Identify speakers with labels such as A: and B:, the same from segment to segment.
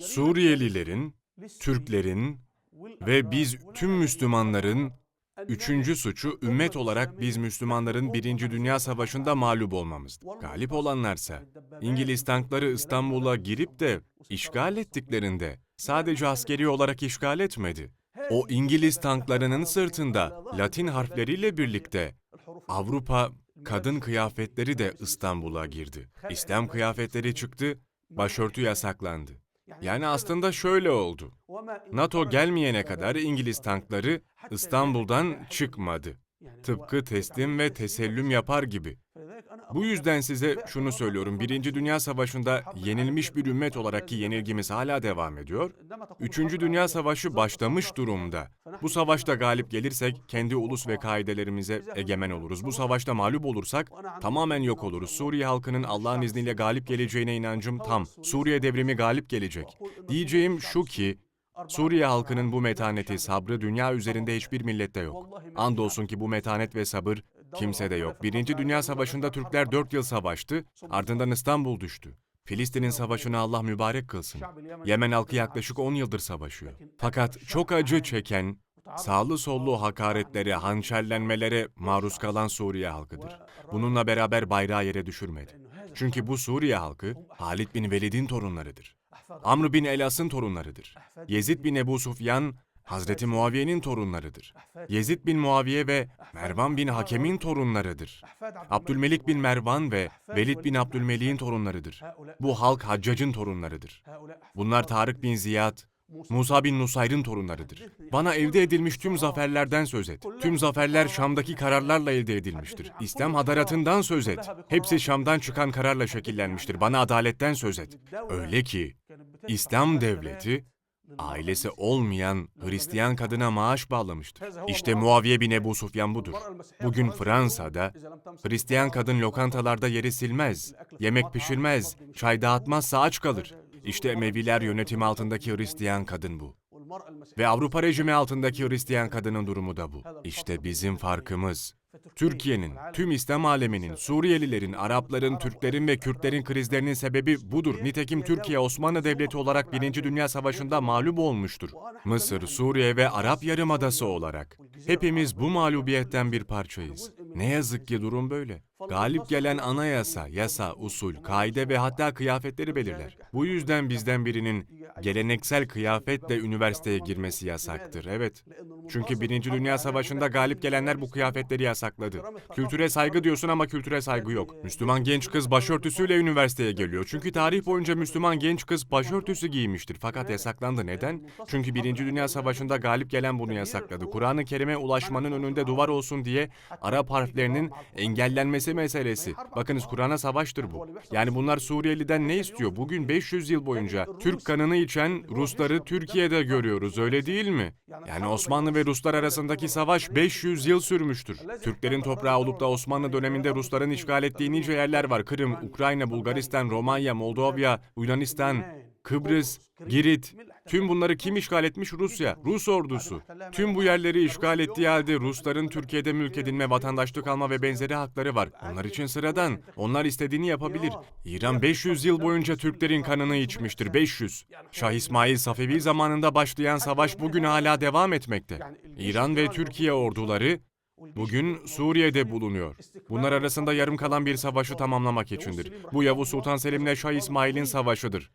A: Suriyelilerin, Türklerin ve biz tüm Müslümanların üçüncü suçu ümmet olarak biz Müslümanların Birinci Dünya Savaşı'nda mağlup olmamızdı. Galip olanlarsa İngiliz tankları İstanbul'a girip de işgal ettiklerinde sadece askeri olarak işgal etmedi. O İngiliz tanklarının sırtında Latin harfleriyle birlikte Avrupa kadın kıyafetleri de İstanbul'a girdi. İslam kıyafetleri çıktı, başörtü yasaklandı. Yani aslında şöyle oldu. NATO gelmeyene kadar İngiliz tankları İstanbul'dan çıkmadı. Tıpkı teslim ve tesellüm yapar gibi. Bu yüzden size şunu söylüyorum. Birinci Dünya Savaşı'nda yenilmiş bir ümmet olarak ki yenilgimiz hala devam ediyor. Üçüncü Dünya Savaşı başlamış durumda. Bu savaşta galip gelirsek kendi ulus ve kaidelerimize egemen oluruz. Bu savaşta mağlup olursak tamamen yok oluruz. Suriye halkının Allah'ın izniyle galip geleceğine inancım tam. Suriye devrimi galip gelecek. Diyeceğim şu ki Suriye halkının bu metaneti, sabrı dünya üzerinde hiçbir millette yok. Andolsun ki bu metanet ve sabır kimsede yok. Birinci Dünya Savaşı'nda Türkler dört yıl savaştı, ardından İstanbul düştü. Filistin'in savaşını Allah mübarek kılsın. Yemen halkı yaklaşık 10 yıldır savaşıyor. Fakat çok acı çeken, sağlı sollu hakaretlere, hançerlenmelere maruz kalan Suriye halkıdır. Bununla beraber bayrağı yere düşürmedi. Çünkü bu Suriye halkı Halid bin Velid'in torunlarıdır. Amr bin Elas'ın torunlarıdır. Yezid bin Ebu Sufyan, Hazreti Muaviye'nin torunlarıdır. Yezid bin Muaviye ve Mervan bin Hakem'in torunlarıdır. Abdülmelik bin Mervan ve Velid bin Abdülmelik'in torunlarıdır. Bu halk Haccac'ın torunlarıdır. Bunlar Tarık bin Ziyad, Musa bin Nusayr'ın torunlarıdır. Bana elde edilmiş tüm zaferlerden söz et. Tüm zaferler Şam'daki kararlarla elde edilmiştir. İslam hadaratından söz et. Hepsi Şam'dan çıkan kararla şekillenmiştir. Bana adaletten söz et. Öyle ki İslam devleti ailesi olmayan Hristiyan kadına maaş bağlamıştır. İşte Muaviye bin Ebu Sufyan budur. Bugün Fransa'da Hristiyan kadın lokantalarda yeri silmez, yemek pişirmez, çay dağıtmazsa aç kalır. İşte Emeviler yönetimi altındaki Hristiyan kadın bu. Ve Avrupa rejimi altındaki Hristiyan kadının durumu da bu. İşte bizim farkımız. Türkiye'nin, tüm İslam aleminin, Suriyelilerin, Arapların, Türklerin ve Kürtlerin krizlerinin sebebi budur. Nitekim Türkiye Osmanlı Devleti olarak Birinci Dünya Savaşı'nda mağlup olmuştur. Mısır, Suriye ve Arap Yarımadası olarak. Hepimiz bu mağlubiyetten bir parçayız. Ne yazık ki durum böyle. Galip gelen anayasa, yasa, usul, kaide ve hatta kıyafetleri belirler. Bu yüzden bizden birinin geleneksel kıyafetle üniversiteye girmesi yasaktır. Evet. Çünkü Birinci Dünya Savaşı'nda galip gelenler bu kıyafetleri yasakladı. Kültüre saygı diyorsun ama kültüre saygı yok. Müslüman genç kız başörtüsüyle üniversiteye geliyor. Çünkü tarih boyunca Müslüman genç kız başörtüsü giymiştir. Fakat yasaklandı. Neden? Çünkü Birinci Dünya Savaşı'nda galip gelen bunu yasakladı. Kur'an-ı Kerim'e ulaşmanın önünde duvar olsun diye Arap harflerinin engellenmesi meselesi. Bakınız Kur'an'a savaştır bu. Yani bunlar Suriyeli'den ne istiyor? Bugün 500 yıl boyunca Türk kanını içen Rusları Türkiye'de görüyoruz öyle değil mi? Yani Osmanlı ve Ruslar arasındaki savaş 500 yıl sürmüştür. Türklerin toprağı olup da Osmanlı döneminde Rusların işgal ettiği nice yerler var. Kırım, Ukrayna, Bulgaristan, Romanya, Moldova, Yunanistan, Kıbrıs, Girit. Tüm bunları kim işgal etmiş? Rusya, Rus ordusu. Tüm bu yerleri işgal ettiği halde Rusların Türkiye'de mülk edinme, vatandaşlık alma ve benzeri hakları var. Onlar için sıradan. Onlar istediğini yapabilir. İran 500 yıl boyunca Türklerin kanını içmiştir. 500. Şah İsmail Safevi zamanında başlayan savaş bugün hala devam etmekte. İran ve Türkiye orduları Bugün Suriye'de bulunuyor. Bunlar arasında yarım kalan bir savaşı tamamlamak içindir. Bu Yavuz Sultan Selim'le Şah İsmail'in savaşıdır.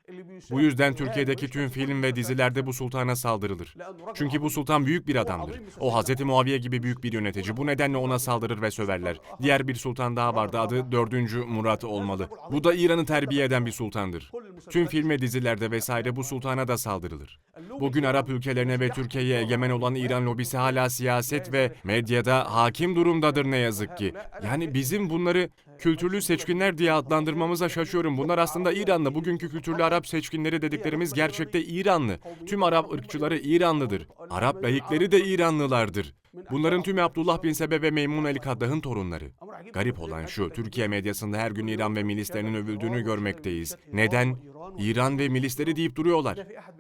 A: Bu yüzden Türkiye'deki tüm film ve dizilerde bu sultana saldırılır. Çünkü bu sultan büyük bir adamdır. O Hz. Muaviye gibi büyük bir yönetici. Bu nedenle ona saldırır ve söverler. Diğer bir sultan daha vardı. Adı 4. Murat olmalı. Bu da İran'ı terbiye eden bir sultandır. Tüm film ve dizilerde vesaire bu sultana da saldırılır. Bugün Arap ülkelerine ve Türkiye'ye egemen olan İran lobisi hala siyaset ve medyada hakim durumdadır ne yazık ki. Yani bizim bunları kültürlü seçkinler diye adlandırmamıza şaşıyorum. Bunlar aslında İranlı. Bugünkü kültürlü Arap seçkinleri dediklerimiz gerçekte İranlı. Tüm Arap ırkçıları İranlıdır. Arap layıkları da İranlılardır. Bunların tümü Abdullah bin Sebe ve Meymun el Kaddah'ın torunları. Garip olan şu, Türkiye medyasında her gün İran ve milislerinin övüldüğünü görmekteyiz. Neden? İran ve milisleri deyip duruyorlar.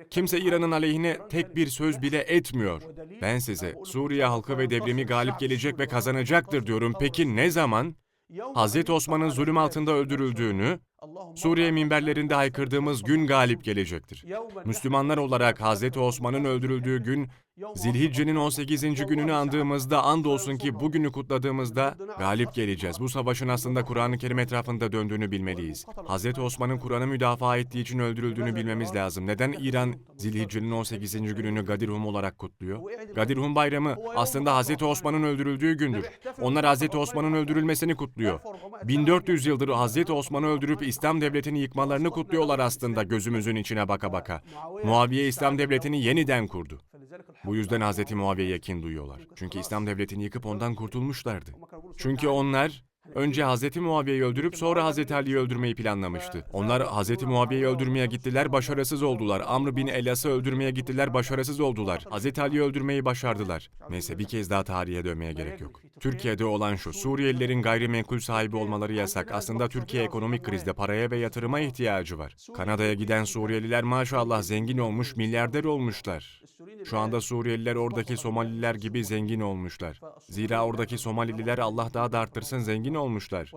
A: Kimse İran'ın aleyhine tek bir söz bile etmiyor. Ben size Suriye halkı ve devrimi galip gelecek ve kazanacaktır diyorum. Peki ne zaman? Hazreti Osman'ın zulüm altında öldürüldüğünü, Suriye minberlerinde haykırdığımız gün galip gelecektir. Müslümanlar olarak Hazreti Osman'ın öldürüldüğü gün Zilhicce'nin 18. gününü andığımızda andolsun ki bugünü kutladığımızda galip geleceğiz. Bu savaşın aslında Kur'an-ı Kerim etrafında döndüğünü bilmeliyiz. Hazreti Osman'ın Kur'an'ı müdafaa ettiği için öldürüldüğünü bilmemiz lazım. Neden İran Zilhicce'nin 18. gününü Gadirhum olarak kutluyor? Gadirhum bayramı aslında Hazreti Osman'ın öldürüldüğü gündür. Onlar Hazreti Osman'ın öldürülmesini kutluyor. 1400 yıldır Hazreti Osman'ı öldürüp İslam devletini yıkmalarını kutluyorlar aslında gözümüzün içine baka baka. Muaviye İslam devletini yeniden kurdu. Bu yüzden Hazreti Muaviye'ye kin duyuyorlar. Çünkü İslam devletini yıkıp ondan kurtulmuşlardı. Çünkü onlar önce Hazreti Muaviye'yi öldürüp sonra Hazreti Ali'yi öldürmeyi planlamıştı. Onlar Hazreti Muaviye'yi öldürmeye gittiler, başarısız oldular. Amr bin Elas'ı öldürmeye gittiler, başarısız oldular. Hazreti Ali'yi öldürmeyi başardılar. Neyse bir kez daha tarihe dönmeye gerek yok. Türkiye'de olan şu, Suriyelilerin gayrimenkul sahibi olmaları yasak. Aslında Türkiye ekonomik krizde paraya ve yatırıma ihtiyacı var. Kanada'ya giden Suriyeliler maşallah zengin olmuş, milyarder olmuşlar. Şu anda Suriyeliler oradaki Somalililer gibi zengin olmuşlar. Zira oradaki Somalililer Allah daha da arttırsın zengin olmuşlar.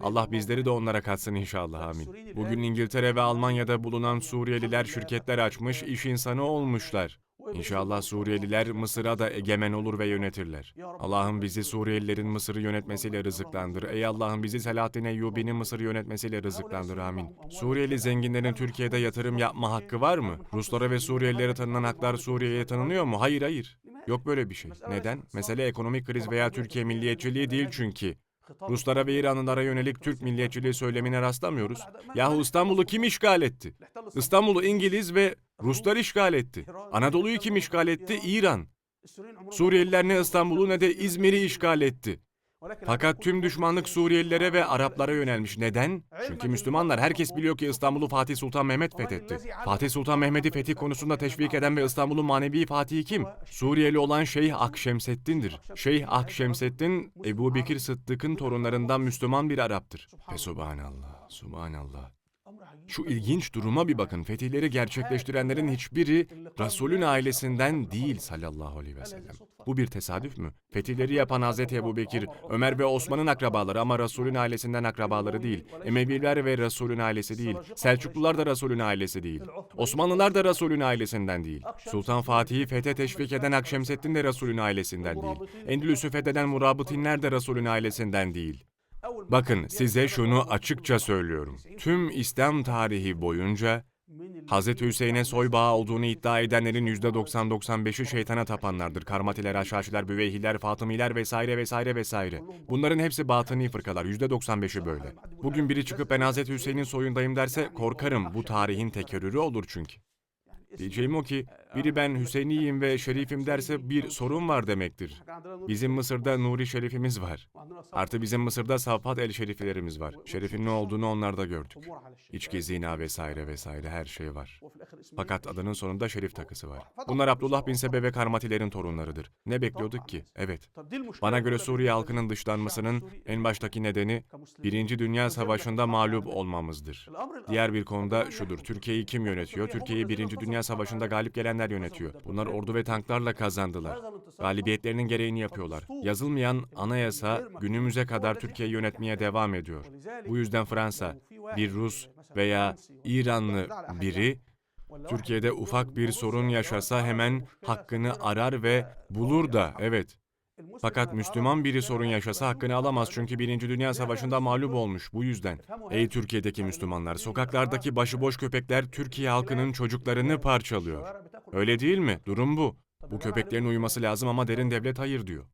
A: Allah bizleri de onlara katsın inşallah amin. Bugün İngiltere ve Almanya'da bulunan Suriyeliler şirketler açmış, iş insanı olmuşlar. İnşallah Suriyeliler Mısır'a da egemen olur ve yönetirler. Allah'ım bizi Suriyelilerin Mısır'ı yönetmesiyle rızıklandır. Ey Allah'ım bizi Selahattin Eyyubi'nin Mısır'ı yönetmesiyle rızıklandır amin. Suriyeli zenginlerin Türkiye'de yatırım yapma hakkı var mı? Ruslara ve Suriyelilere tanınan haklar Suriye'ye tanınıyor mu? Hayır hayır. Yok böyle bir şey. Neden? Mesele ekonomik kriz veya Türkiye milliyetçiliği değil çünkü. Ruslara ve İranlılara yönelik Türk milliyetçiliği söylemine rastlamıyoruz. Yahu İstanbul'u kim işgal etti? İstanbul'u İngiliz ve Ruslar işgal etti. Anadolu'yu kim işgal etti? İran. Suriyeliler ne İstanbul'u ne de İzmir'i işgal etti. Fakat tüm düşmanlık Suriyelilere ve Araplara yönelmiş. Neden? Çünkü Müslümanlar herkes biliyor ki İstanbul'u Fatih Sultan Mehmet fethetti. Fatih Sultan Mehmet'i fetih konusunda teşvik eden ve İstanbul'un manevi fatihi kim? Suriyeli olan Şeyh Akşemseddin'dir. Şeyh Akşemseddin, Ebu Bekir Sıddık'ın torunlarından Müslüman bir Arap'tır. Ve subhanallah, subhanallah. Şu ilginç duruma bir bakın. Fetihleri gerçekleştirenlerin hiçbiri Resulün ailesinden değil sallallahu aleyhi ve sellem. Bu bir tesadüf mü? Fetihleri yapan Hazreti Ebu Bekir, Ömer ve Osman'ın akrabaları ama Resulün ailesinden akrabaları değil. Emeviler ve Resulün ailesi değil. Selçuklular da Resulün ailesi değil. Osmanlılar da Resulün ailesinden değil. Sultan Fatih'i fethe teşvik eden Akşemseddin de Resulün ailesinden değil. Endülüs'ü fetheden Murabıtinler de Resulün ailesinden değil. Bakın size şunu açıkça söylüyorum. Tüm İslam tarihi boyunca Hz. Hüseyin'e soy bağı olduğunu iddia edenlerin %90-95'i şeytana tapanlardır. Karmatiler, Haşhaşiler, Büveyhiler, Fatımiler vesaire vesaire vesaire. Bunların hepsi batıni fırkalar. %95'i böyle. Bugün biri çıkıp ben Hz. Hüseyin'in soyundayım derse korkarım. Bu tarihin tekerrürü olur çünkü. Diyeceğim o ki biri ben Hüseyiniyim ve şerifim derse bir sorun var demektir. Bizim Mısır'da Nuri Şerifimiz var. Artı bizim Mısır'da Safat el Şeriflerimiz var. Şerifin ne olduğunu onlarda gördük. İçki, zina vesaire vesaire her şey var. Fakat adının sonunda şerif takısı var. Bunlar Abdullah bin Sebe ve Karmatilerin torunlarıdır. Ne bekliyorduk ki? Evet. Bana göre Suriye halkının dışlanmasının en baştaki nedeni Birinci Dünya Savaşı'nda mağlup olmamızdır. Diğer bir konuda şudur. Türkiye'yi kim yönetiyor? Türkiye'yi Birinci Dünya Savaşı'nda galip gelenler yönetiyor. Bunlar ordu ve tanklarla kazandılar. Galibiyetlerinin gereğini yapıyorlar. Yazılmayan anayasa günümüze kadar Türkiye'yi yönetmeye devam ediyor. Bu yüzden Fransa, bir Rus veya İranlı biri Türkiye'de ufak bir sorun yaşasa hemen hakkını arar ve bulur da evet. Fakat Müslüman biri sorun yaşasa hakkını alamaz çünkü Birinci Dünya Savaşı'nda mağlup olmuş bu yüzden. Ey Türkiye'deki Müslümanlar, sokaklardaki başıboş köpekler Türkiye halkının çocuklarını parçalıyor. Öyle değil mi? Durum bu. Bu köpeklerin uyuması lazım ama derin devlet hayır diyor.